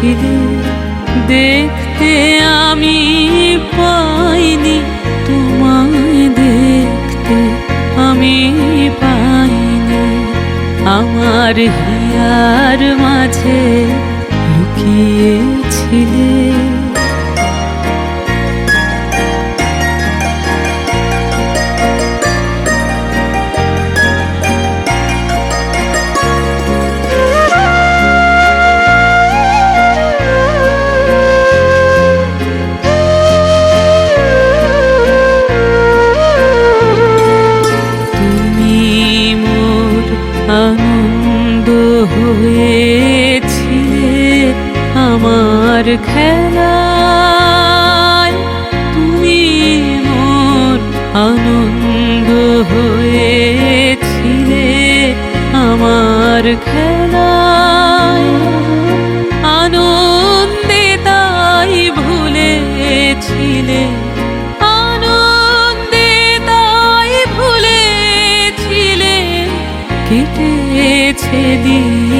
লুকিয়েছিলে দেখতে আমি পাইনি তোমায় দেখতে আমি পাইনি। আমার হিয়ার মাঝে লুকিয়েছিলে। খেলায় তুমি মোর আনন্দ হয়েছিলে আমার খেলায়। আনন্দে তাই ভুলেছিলে, আনন্দে তাই ভুলেছিলে, কেটেছে দিন